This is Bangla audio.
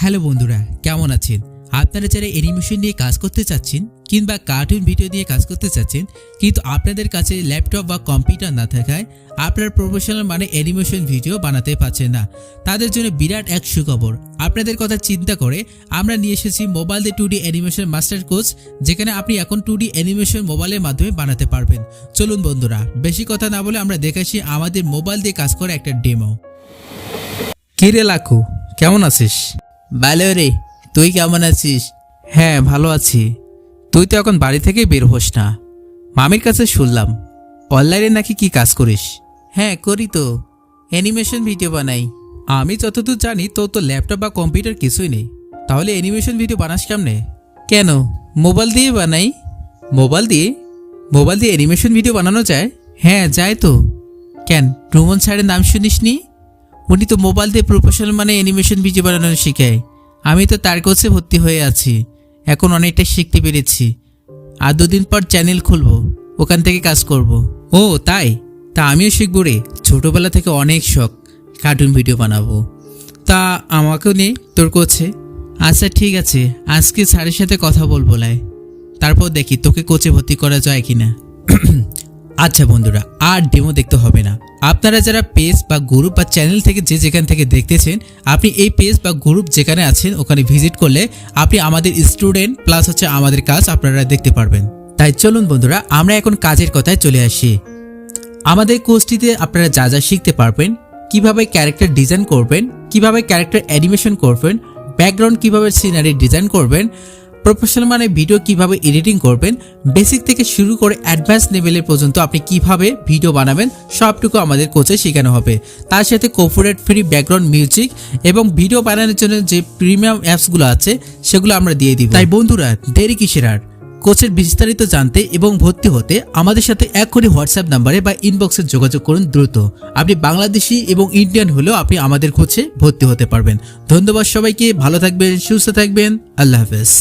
হ্যালো বন্ধুরা, কেমন আছেন? আপনারা যারা অ্যানিমেশন নিয়ে কাজ করতে চাচ্ছেন কিংবা কার্টুন ভিডিও দিয়ে কাজ করতে চাচ্ছেন, কিন্তু আপনাদের কাছে ল্যাপটপ বা কম্পিউটার না থাকায় আপনার প্রফেশনাল মানে অ্যানিমেশন ভিডিও বানাতে পারছেন না। তাদের জন্য বিরাট এক সুখবর। আপনাদের কথা চিন্তা করে আমরা নিয়ে এসেছি মোবাইল দিয়ে two D animation master course যেখানে আপনি এখন টু ডি অ্যানিমেশন মোবাইলের মাধ্যমে বানাতে পারবেন। চলুন বন্ধুরা, বেশি কথা না বলে আমরা দেখাচ্ছি আমাদের মোবাইল দিয়ে কাজ করা একটা ডেমো কিরে লাখু কেমন আছিস? ভালো রে তুই কেমন আছিস? হ্যাঁ ভালো আছি। তুই তো এখন বাড়ি থেকে বের হোস না। মামির কাছে শুনলাম অনলাইনে নাকি কি কাজ করিস? হ্যাঁ করি তো। অ্যানিমেশন ভিডিও বানাই। আমি যতদূর জানি তো তো ল্যাপটপ বা কম্পিউটার কিছুই নেই। তাহলে অ্যানিমেশন ভিডিও বানাস কেমনে? কেন? মোবাইল দিয়ে বানাই? মোবাইল দিয়ে? মোবাইল দিয়ে অ্যানিমেশন ভিডিও বানানো যায়? হ্যাঁ যায় তো। কেন রুমন স্যারের নাম শুনিসনি? উনি তো মোবাইল দিয়ে প্রফেশনাল মানে অ্যানিমেশন ভিডিও বানানো শেখায়। আমি তো তার কোর্সে ভর্তি হয়ে আছি। এখন অনেকটা শিখতে পেরেছি। আর দুদিন পর চ্যানেল খুলবো। ওখান থেকে কাজ করব। ও, তাই? তা আমিও শিখব রে। ছোটোবেলা থেকে অনেক শখ। কার্টুন ভিডিও বানাবো। তা আমাকেও নে, তোর কোচে আচ্ছা ঠিক আছে। আজকে স্যারের সাথে কথা বলব লাই। তারপর দেখি তোকে কোচে ভর্তি করা যায় কিনা। আচ্ছা বন্ধুরা, আর ডেমো দেখতে হবে না। আপনারা যারা পেজ বা গ্রুপ বা চ্যানেল থেকে যে যেখান থেকে দেখতেছেন, আপনি এই পেজ বা গ্রুপ যেখানে আছেন, ওখানে ভিজিট করলে আপনি আমাদের স্টুডেন্ট প্লাস হচ্ছে আমাদের কাজ আপনারা দেখতে পারবেন। তাই চলুন বন্ধুরা, আমরা এখন কাজের কথায় চলে আসি। আমাদের কোর্সটিতে আপনারা যা যা শিখতে পারবেন, কীভাবে ক্যারেক্টার ডিজাইন করবেন, কীভাবে ক্যারেক্টার অ্যানিমেশন করবেন ব্যাকগ্রাউন্ড কীভাবে সিনারি ডিজাইন করবেন প্রফেশনাল মানে ভিডিও কীভাবে এডিটিং করবেন, বেসিক থেকে শুরু করে অ্যাডভান্স লেভেলের পর্যন্ত আপনি কীভাবে ভিডিও বানাবেন, সবটুকু আমাদের কোচে শেখানো হবে। তার সাথে কোপোরেট ফ্রি ব্যাকগ্রাউন্ড মিউজিক এবং ভিডিও বানানোর জন্য যে প্রিমিয়াম অ্যাপসগুলো আছে, সেগুলো আমরা দিয়ে দিব। তাই বন্ধুরা, দেরি কিসের আর? কোচের বিস্তারিত জানতে এবং ভর্তি হতে আমাদের সাথে এক্ষুনি হোয়াটসঅ্যাপ নাম্বারে বা ইনবক্সে যোগাযোগ করুন দ্রুত। আপনি বাংলাদেশি এবং ইন্ডিয়ান হলেও আপনি আমাদের কোচে ভর্তি হতে পারবেন। ধন্যবাদ সবাইকে, ভালো থাকবেন, সুস্থ থাকবেন, আল্লাহ হাফেজ।